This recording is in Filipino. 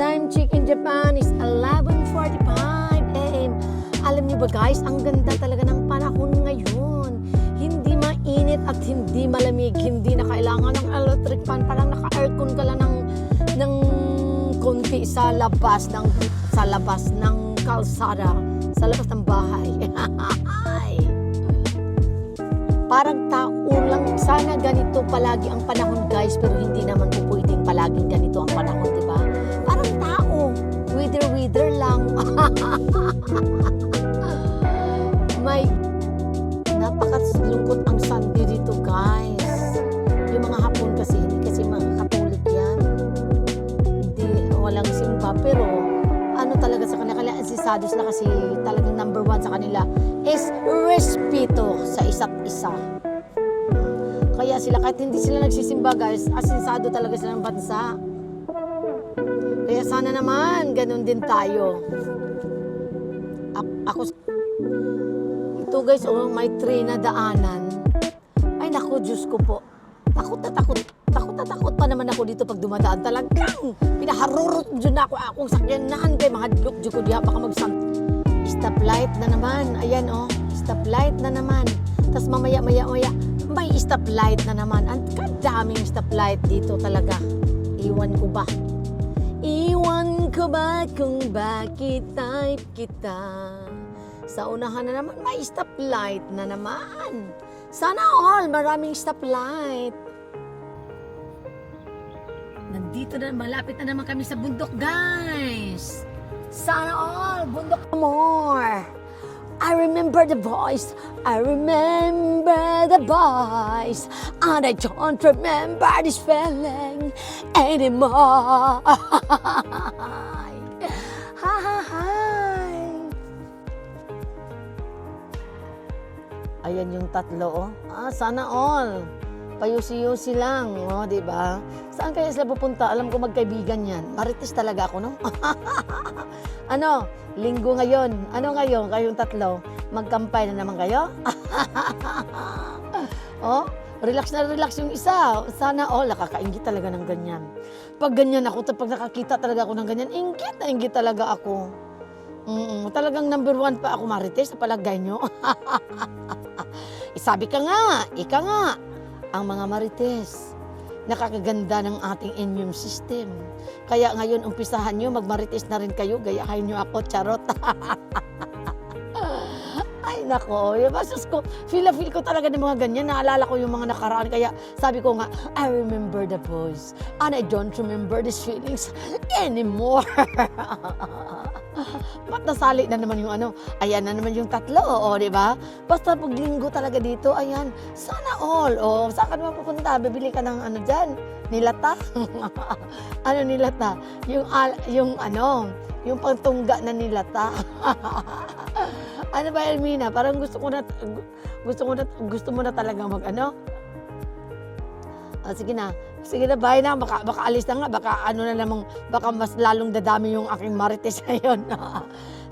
time check in Japan is 11.45 a.m. Alam niyo ba guys, ang ganda talaga ng panahon ngayon. Hindi mainit at hindi malamig. Hindi na kailangan ng electric fan. Parang naka-aircon ka lang ng, ng konti sa labas ng sa labas ng kalsada, sa labas ng bahay. Ay. Parang tao lang. Sana ganito palagi ang panahon, guys. Pero hindi naman po pwedeng palaging ganito ang panahon, di ba? May napakalungkot ang Sunday dito, guys. Yung mga hapon kasi, hindi kasi mga katolik yan. Hindi, walang simba. Pero, ano talaga sa kanila, kaya asisado sila kasi talagang number one sa kanila is respeto sa isa't isa. Kaya sila, kahit hindi sila nagsisimba guys, asensado talaga sila ng bansa. Kaya sana naman, ganun din tayo. Ako, ito guys, oh, may train na daanan. Ay naku, Diyos ko po. Takot na takot. Takot na takot pa naman ako dito pag dumadaan. Talagang pinaharurot dyan ako akong sakyanan kay mga dulok dyan ko diha baka magsan. Stoplight na naman. Ayan oh, stoplight na naman. Tapos mamaya maya maya may stoplight na naman. Ang kadaming stoplight dito talaga. Iwan ko ba? Ko ba kung bakit type kita? Sa unahan na naman, may stoplight na naman. Sana all, maraming stoplight. Nandito na, malapit na naman kami sa bundok, guys. Sana all, bundok more. I remember the voice, I remember the voice, and I don't remember this feeling anymore. Ayan yung tatlo, oh. Ah, sana all. Payusi-yusi lang, oh, di ba? Saan kaya sila pupunta? Alam ko magkaibigan yan. Marites talaga ako, no? ano? Linggo ngayon. Ano ngayon? Kayong tatlo. Magkampay na naman kayo? oh, relax na relax yung isa. Sana, oh, nakakaingit talaga ng ganyan. Pag ganyan ako, pag nakakita talaga ako ng ganyan, ingit na ingit talaga ako. Mm, talagang number one pa ako marites sa palagay nyo. Sabi ka nga, ika nga, ang mga marites, nakakaganda ng ating immune system. Kaya ngayon, umpisahan nyo, magmarites na rin kayo, gayahin nyo ako, charot. Ay, nako. Yung basos ko, feel na feel ko talaga ng mga ganyan. Naalala ko yung mga nakaraan. Kaya sabi ko nga, I remember the voice. And I don't remember these feelings anymore. Nasali na naman yung ano? Ayan na naman yung tatlo, o, di ba? Basta pag linggo talaga dito, ayan, sana all. O, saan ka naman pupunta? Bibili ka ng ano dyan? Nilata? ano nilata? Yung, al- yung ano, yung pantungga na nilata. ano ba, Elmina? Parang gusto ko na, gusto ko na, gusto mo na talaga mag ano? Ah, sige na. Sige na, bye na. Baka, baka alis na nga. Baka ano na namang, baka mas lalong dadami yung aking marites ngayon.